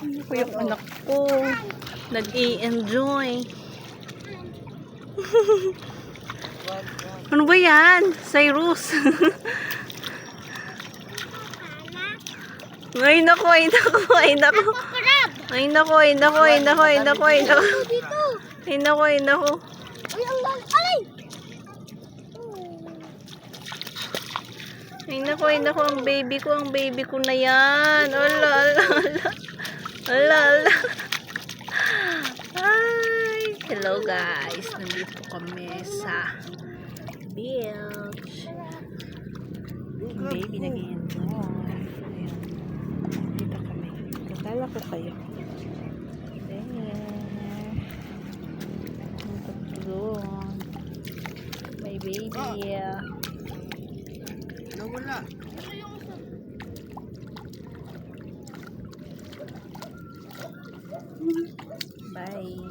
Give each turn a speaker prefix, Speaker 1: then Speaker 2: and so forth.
Speaker 1: Ano ko yung anak ko? Nag-i-enjoy. ano ba yan? Cyrus. ay nako, ay nako, ay nako. Ay nako, ay nako, ay nako, ay nako, ay nako. Ay nako, ay nako.
Speaker 2: Ay, ang lang! Ay!
Speaker 1: Ay nako, ay nako, ang baby ko, ang baby ko na yan. Ala, ala, ala. Ala, ala. Hi! Hello guys, nandito kami sa beach. Baby nag-i-enjoy. Ayan. Dito kami. Katala ko kayo. Doon. My baby.
Speaker 3: Nawala.
Speaker 1: Bye.